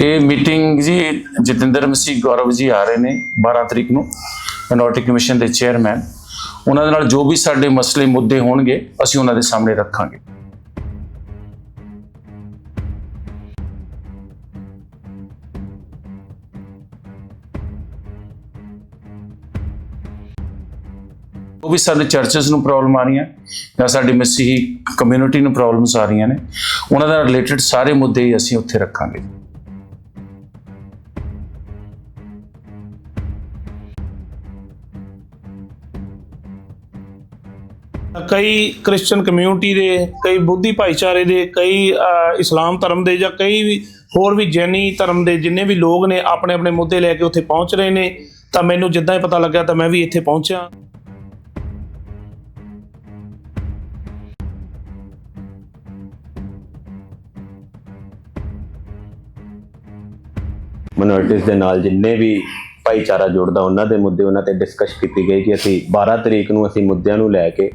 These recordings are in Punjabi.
ਇਹ ਮੀਟਿੰਗ ਜੀ, ਜਤਿੰਦਰ ਮਸੀਹ ਗੌਰਵ ਜੀ ਆ ਰਹੇ ਨੇ 12 ਤਰੀਕ ਨੂੰ ਮਿਨੋਰਟੀ ਕਮਿਸ਼ਨ ਦੇ ਚੇਅਰਮੈਨ ਉਹਨਾਂ ਦੇ ਨਾਲ ਜੋ ਵੀ ਸਾਡੇ ਮਸਲੇ ਮੁੱਦੇ ਹੋਣਗੇ, ਅਸੀਂ ਉਹਨਾਂ ਦੇ ਸਾਹਮਣੇ ਰੱਖਾਂਗੇ। ਉਹ ਵੀ ਸਾਡੇ ਚਰਚਸ ਨੂੰ ਪ੍ਰੋਬਲਮ ਆ ਰਹੀਆਂ, ਜਾਂ ਸਾਡੀ ਮਸੀਹੀ ਕਮਿਊਨਿਟੀ ਨੂੰ ਪ੍ਰੋਬਲਮਸ ਆ ਰਹੀਆਂ ਨੇ। ਉਹਨਾਂ ਦਾ ਰਿਲੇਟਡ ਸਾਰੇ ਮੁੱਦੇ ਹੀ ਅਸੀਂ ਉੱਥੇ ਰੱਖਾਂਗੇ। ਕਈ ਕ੍ਰਿਸਚੀਅਨ ਕਮਿਊਨਿਟੀ ਦੇ, ਕਈ ਬੁੱਧੀ ਭਾਈਚਾਰੇ ਦੇ, ਕਈ ਇਸਲਾਮ ਧਰਮ ਦੇ ਜਾਂ ਕਈ ਵੀ ਹੋਰ ਵੀ ਜੈਨੀ ਧਰਮ ਦੇ ਜਿੰਨੇ ਵੀ ਲੋਕ ਨੇ ਆਪਣੇ ਆਪਣੇ ਮੁੱਦੇ ਲੈ ਕੇ ਉੱਥੇ ਪਹੁੰਚ ਰਹੇ ਨੇ, ਤਾਂ ਮੈਨੂੰ ਜਿੱਦਾਂ ਹੀ ਪਤਾ ਲੱਗਿਆ ਤਾਂ ਮੈਂ ਵੀ ਇੱਥੇ ਪਹੁੰਚਿਆ। ਮਿਨੋਰਟੀਜ਼ ਦੇ ਨਾਲ ਜਿੰਨੇ ਵੀ ਭਾਈਚਾਰਾ ਜੁੜਦਾ ਉਹਨਾਂ ਦੇ ਮੁੱਦੇ ਉਹਨਾਂ ਤੇ ਡਿਸਕਸ ਕੀਤੀ ਗਈ ਕਿ ਅਸੀਂ 12 ਤਰੀਕ ਨੂੰ ਅਸੀਂ ਮੁੱਦਿਆਂ ਨੂੰ ਲੈ ਕੇ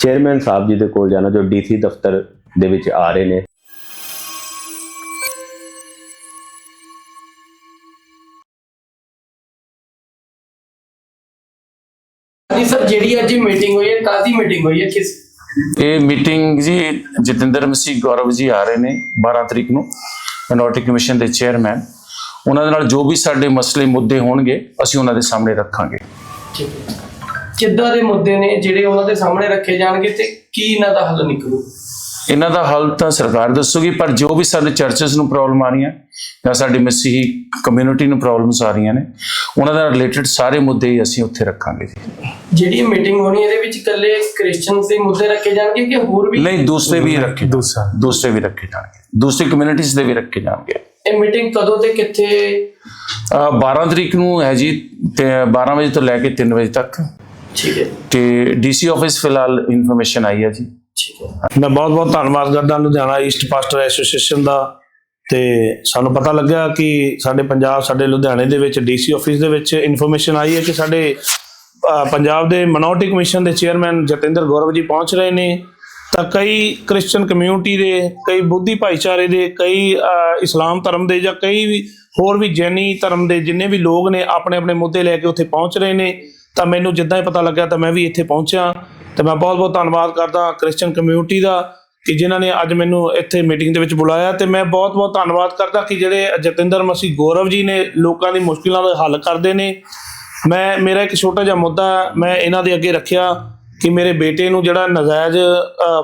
ਚੇਅਰਮੈਨ ਸਾਹਿਬ ਜੀ ਦੇ ਕੋਲ ਜਾਣਾ ਜੋ ਡੀਸੀ ਦਫ਼ਤਰ ਦੇ ਵਿੱਚ ਆ ਰਹੇ ਨੇ। ਜੀ ਸਰ ਜਿਹੜੀ ਅੱਜ ਮੀਟਿੰਗ ਹੋਈ ਹੈ ਕਾਦੀ ਮੀਟਿੰਗ ਹੋਈ ਹੈ ਕਿਸ ਇਹ ਮੀਟਿੰਗ ਜੀ ਜਤਿੰਦਰ ਮਸੀਹ ਗੌਰਵ ਜੀ ਆ ਰਹੇ ਨੇ 12 ਤਰੀਕ ਨੂੰ ਮਿਨੋਰਟੀ ਕਮਿਸ਼ਨ ਦੇ ਚੇਅਰਮੈਨ ਉਹਨਾਂ ਦੇ ਨਾਲ ਜੋ ਵੀ ਸਾਡੇ ਮਸਲੇ ਮੁੱਦੇ ਹੋਣਗੇ ਅਸੀਂ ਉਹਨਾਂ ਦੇ ਸਾਹਮਣੇ ਰੱਖਾਂਗੇ। ਠੀਕ ਹੈ। ਕਿੱਦਾਂ ਦੇ ਮੁੱਦੇ ਨੇ ਜਿਹੜੇ ਉਹਨਾਂ ਦੇ ਸਾਹਮਣੇ ਰੱਖੇ ਜਾਣਗੇ ਤੇ ਕੀ ਇਹਨਾਂ ਦਾ ਹੱਲ ਨਿਕਲੂ? ਇਹਨਾਂ ਦਾ ਹੱਲ ਤਾਂ ਸਰਕਾਰ ਦੱਸੂਗੀ ਪਰ ਜੋ ਵੀ ਸਾਡੇ ਚਰਚਸ ਨੂੰ ਪ੍ਰੋਬਲਮ ਆ ਰਹੀਆਂ ਜਾਂ ਸਾਡੀ ਮਸੀਹੀ ਕਮਿਊਨਿਟੀ ਨੂੰ ਪ੍ਰੋਬਲਮਸ ਆ ਰਹੀਆਂ ਨੇ ਉਹਨਾਂ ਨਾਲ ਰਿਲੇਟਡ ਸਾਰੇ ਮੁੱਦੇ ਹੀ ਅਸੀਂ ਉੱਥੇ ਰੱਖਾਂਗੇ ਜੀ। ਜਿਹੜੀ ਮੀਟਿੰਗ ਹੋਣੀ ਇਹਦੇ ਵਿੱਚ ਇਕੱਲੇ ਕ੍ਰਿਸਚੀਅਨ ਦੇ ਮੁੱਦੇ ਰੱਖੇ ਜਾਣਗੇ ਕਿ ਹੋਰ ਵੀ? ਨਹੀਂ ਦੂਸਰੇ ਵੀ ਰੱਖੇ ਦੂਸਰੇ। ਵੀ ਰੱਖੇ ਜਾਣਗੇ। ਦੂਸਰੀ ਕਮਿਊਨਿਟੀਜ਼ ਦੇ ਵੀ ਰੱਖੇ ਜਾਣਗੇ। ਇਹ ਮੀਟਿੰਗ ਕਦੋਂ ਤੇ ਕਿੱਥੇ? ਅਹ 12 ਤਰੀਕ ਨੂੰ ਹੈ ਜੀ ਤੇ 12 ਵਜੇ ਤੋਂ ਲੈ ਕੇ 3 ਵਜੇ ਤੱਕ। ਠੀਕ ਹੈ। ਤੇ ਡੀਸੀ ਆਫਿਸ ਫਿਲਹਾਲ ਇਨਫੋਰਮੇਸ਼ਨ ਆਈ ਹੈ ਜੀ। ਠੀਕ ਹੈ। ਮੈਂ ਬਹੁਤ ਬਹੁਤ ਧੰਨਵਾਦ ਕਰਦਾ ਲੁਧਿਆਣਾ ਈਸਟ ਪਾਸਟਰ ਐਸੋਸੀਏਸ਼ਨ ਦਾ। ਤੇ ਸਾਨੂੰ ਪਤਾ ਲੱਗਾ ਕਿ ਸਾਡੇ ਪੰਜਾਬ ਸਾਡੇ ਲੁਧਿਆਣੇ ਦੇ ਵਿੱਚ ਡੀਸੀ ਆਫਿਸ ਦੇ ਵਿੱਚ ਇਨਫੋਰਮੇਸ਼ਨ ਆਈ ਹੈ ਕਿ ਸਾਡੇ ਪੰਜਾਬ ਦੇ ਮਿਨੋਰਟੀ ਕਮਿਸ਼ਨ ਦੇ ਚੇਅਰਮੈਨ ਜਤਿੰਦਰ ਗੌਰਵ ਜੀ ਪਹੁੰਚ ਰਹੇ ਨੇ। ਤਾਂ ਕਈ ਕ੍ਰਿਸਚੀਅਨ ਕਮਿਊਨਿਟੀ ਦੇ, ਕਈ ਬੁੱਧੀ ਭਾਈਚਾਰੇ ਦੇ, ਕਈ ਇਸਲਾਮ ਧਰਮ ਦੇ ਜਾਂ ਕਈ ਵੀ ਹੋਰ ਵੀ ਜੈਨੀ ਧਰਮ ਦੇ ਜਿੰਨੇ ਵੀ ਲੋਕ ਨੇ ਆਪਣੇ ਆਪਣੇ ਮੁੱਦੇ ਲੈ ਕੇ ਉੱਥੇ ਪਹੁੰਚ ਰਹੇ ਨੇ, ਤਾਂ ਮੈਨੂੰ ਜਿੱਦਾਂ ਹੀ ਪਤਾ ਲੱਗਿਆ ਤਾਂ ਮੈਂ ਵੀ ਇੱਥੇ ਪਹੁੰਚਿਆ। ਤੇ ਮੈਂ ਬਹੁਤ ਬਹੁਤ ਧੰਨਵਾਦ ਕਰਦਾ ਕ੍ਰਿਸਚੀਅਨ ਕਮਿਊਨਿਟੀ ਦਾ ਕਿ ਜਿਨ੍ਹਾਂ ਨੇ ਅੱਜ ਮੈਨੂੰ ਇੱਥੇ ਮੀਟਿੰਗ ਦੇ ਵਿੱਚ ਬੁਲਾਇਆ ਤੇ ਮੈਂ ਬਹੁਤ ਬਹੁਤ ਧੰਨਵਾਦ ਕਰਦਾ ਕਿ ਜਿਹੜੇ ਜਤਿੰਦਰ ਮਸੀਹ ਗੌਰਵ ਜੀ ਨੇ ਲੋਕਾਂ ਦੀ ਮੁਸ਼ਕਿਲਾਂ ਦਾ ਹੱਲ ਕਰਦੇ ਨੇ। ਮੈਂ, ਮੇਰਾ ਇੱਕ ਛੋਟਾ ਜਿਹਾ ਮੁੱਦਾ ਮੈਂ ਇਹਨਾਂ ਦੇ ਅੱਗੇ ਰੱਖਿਆ। ਕਿ ਮੇਰੇ ਬੇਟੇ ਨੂੰ ਜਿਹੜਾ ਨਜਾਇਜ਼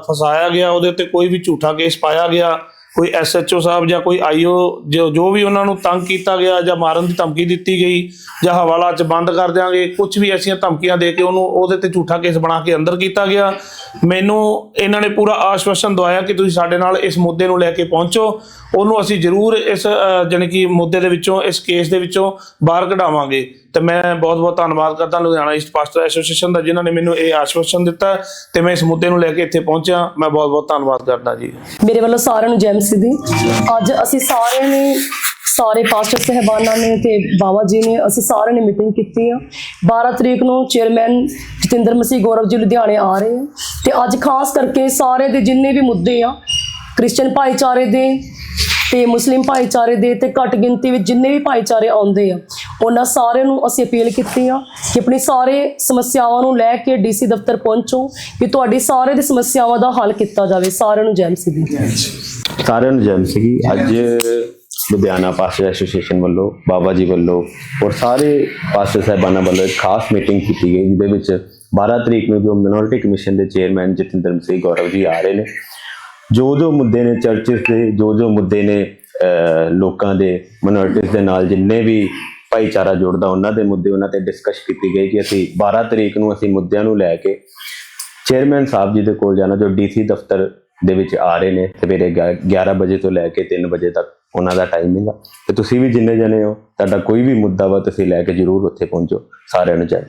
ਫਸਾਇਆ ਗਿਆ, ਉਹਦੇ ਉੱਤੇ ਕੋਈ ਵੀ ਝੂਠਾ ਕੇਸ ਪਾਇਆ ਗਿਆ ਕੋਈ ਐਸਐਚਓ ਸਾਹਿਬ ਜਾਂ ਕੋਈ ਆਈਓ ਜੋ ਜੋ ਵੀ ਉਹਨਾਂ ਨੂੰ ਤੰਗ ਕੀਤਾ ਗਿਆ ਜਾਂ ਮਾਰਨ ਦੀ ਧਮਕੀ ਦਿੱਤੀ ਗਈ ਜਾਂ ਹਵਾਲਾ 'ਚ ਬੰਦ ਕਰ ਦਿਆਂਗੇ ਕੁਝ ਵੀ ਐਸੀਆਂ ਧਮਕੀਆਂ ਦੇ ਕੇ ਉਹਨੂੰ ਉਹਦੇ ਤੇ ਝੂਠਾ ਕੇਸ ਬਣਾ ਕੇ ਅੰਦਰ ਕੀਤਾ ਗਿਆ। ਮੈਨੂੰ ਇਹਨਾਂ ਨੇ ਪੂਰਾ ਆਸ਼ਵਾਸਨ ਦਵਾਇਆ ਕਿ ਤੁਸੀਂ ਸਾਡੇ ਨਾਲ ਇਸ ਮੁੱਦੇ ਨੂੰ ਲੈ ਕੇ ਪਹੁੰਚੋ। ਉਹਨੂੰ ਅਸੀਂ ਜ਼ਰੂਰ ਇਸ ਅ, ਜਾਣੀ ਕਿ ਮੁੱਦੇ ਦੇ ਵਿੱਚੋਂ ਇਸ ਕੇਸ ਦੇ ਵਿੱਚੋਂ ਬਾਹਰ ਕਢਾਵਾਂਗੇ। ਤੇ ਮੈਂ ਬਹੁਤ ਬਹੁਤ ਧੰਨਵਾਦ ਕਰਦਾ ਲੁਧਿਆਣਾ ਈਸਟ ਪਾਸਟਰ ਐਸੋਸੀਏਸ਼ਨ ਦਾ ਜਿਨ੍ਹਾਂ ਨੇ ਮੈਨੂੰ ਇਹ ਆਸ਼ਵਾਸਨ ਦਿੱਤਾ ਤੇ ਮੈਂ ਇਸ ਮੁੱਦੇ ਨੂੰ ਲੈ ਕੇ ਇੱਥੇ ਪਹੁੰਚਿਆ। ਮੈਂ ਬਹੁਤ ਬਹੁਤ ਧੰਨਵਾਦ ਕਰਦਾ ਜੀ। ਮੇਰੇ ਵੱਲੋਂ ਸਾਰਿਆਂ ਨੂੰ ਜੈ ਮਸੀਹ ਦੀ ਅੱਜ ਅਸੀਂ ਸਾਰਿਆਂ ਨੇ, ਸਾਰੇ ਪਾਸਟਰ ਸਹਿਬਾਨਾਂ ਨੇ ਤੇ ਬਾਬਾ ਜੀ ਨੇ ਅਸੀਂ ਸਾਰਿਆਂ ਨੇ ਮੀਟਿੰਗ ਕੀਤੀ ਆ। 12 ਤਰੀਕ ਨੂੰ ਚੇਅਰਮੈਨ ਜਤਿੰਦਰ ਮਸੀਹ ਗੌਰਵ ਜੀ ਲੁਧਿਆਣੇ ਆ ਰਹੇ ਆ। ਤੇ ਅੱਜ ਖਾਸ ਕਰਕੇ ਸਾਰੇ ਦੇ ਜਿੰਨੇ ਵੀ ਮੁੱਦੇ ਆ ਕ੍ਰਿਸਚੀਅਨ ਭਾਈਚਾਰੇ ਦੇ ਤੇ ਮੁਸਲਿਮ ਭਾਈਚਾਰੇ ਦੇ ਤੇ ਘੱਟ ਗਿਣਤੀ ਵਿੱਚ ਜਿੰਨੇ ਵੀ ਭਾਈਚਾਰੇ ਆਉਂਦੇ ਆ ਉਹਨਾਂ ਸਾਰਿਆਂ ਨੂੰ ਅਸੀਂ ਅਪੀਲ ਕੀਤੀ ਆ ਕਿ ਆਪਣੀ ਸਾਰੇ ਸਮੱਸਿਆਵਾਂ ਨੂੰ ਲੈ ਕੇ ਡੀਸੀ ਦਫ਼ਤਰ ਪਹੁੰਚੋ ਕਿ ਤੁਹਾਡੀ ਸਾਰੇ ਦੀ ਸਮੱਸਿਆਵਾਂ ਦਾ ਹੱਲ ਕੀਤਾ ਜਾਵੇ, ਸਾਰਿਆਂ ਨੂੰ ਜੈਮ ਮਸੀਹ ਸਾਰਿਆਂ ਨੂੰ ਜੈਮ ਸੀਗੀ। ਅੱਜ ਲੁਧਿਆਣਾ ਪਾਸੇ ਐਸੋਸੀਏਸ਼ਨ ਵੱਲੋਂ, ਬਾਬਾ ਜੀ ਵੱਲੋਂ ਔਰ ਸਾਰੇ ਪਾਸਟਰ ਸਾਹਿਬਾਨਾਂ ਵੱਲੋਂ ਇੱਕ ਖਾਸ ਮੀਟਿੰਗ ਕੀਤੀ ਗਈ, ਜਿਹਦੇ ਵਿੱਚ 12 ਤਰੀਕ ਨੂੰ ਜੋ ਮਿਨੋਰਟੀ ਕਮਿਸ਼ਨ ਦੇ ਚੇਅਰਮੈਨ ਜਤਿੰਦਰ ਸਿੰਘ ਗੌਰਵ ਜੀ ਆ ਰਹੇ ਨੇ। ਜੋ ਜੋ ਮੁੱਦੇ ਨੇ ਚਰਚਿਸ ਦੇ, ਜੋ ਜੋ ਮੁੱਦੇ ਨੇ ਲੋਕਾਂ ਦੇ ਮਿਨੋਰਟੀਜ਼ ਦੇ ਨਾਲ ਜਿੰਨੇ ਵੀ ਭਾਈਚਾਰਾ ਜੋੜਦਾ, ਉਹਨਾਂ ਦੇ ਮੁੱਦੇ, ਉਹਨਾਂ ਤੇ ਡਿਸਕਸ ਕੀਤੀ ਗਈ ਕਿ ਅਸੀਂ 12 ਤਰੀਕ ਨੂੰ ਅਸੀਂ ਮੁੱਦਿਆਂ ਨੂੰ ਲੈ ਕੇ ਚੇਅਰਮੈਨ ਸਾਹਿਬ ਜੀ ਦੇ ਕੋਲ ਜਾਣਾ, ਜੋ ਡੀਸੀ ਦਫ਼ਤਰ ਦੇ ਵਿੱਚ ਆ ਰਹੇ ਨੇ, ਸਵੇਰੇ ਗਿਆ- 11 ਵਜੇ ਤੋਂ ਲੈ ਕੇ 3 ਵਜੇ ਤੱਕ ਉਹਨਾਂ ਦਾ ਟਾਈਮਿੰਗ ਆ ਤੇ ਤੁਸੀਂ ਵੀ ਜਿੰਨੇ ਜਣੇ ਹੋ, ਤੁਹਾਡਾ ਕੋਈ ਵੀ ਮੁੱਦਾ ਵਾ, ਤੁਸੀਂ ਲੈ ਕੇ ਜਰੂਰ ਉੱਥੇ ਪਹੁੰਚੋ, ਸਾਰਿਆਂ ਨੂੰ ਚਾਹੀਦਾ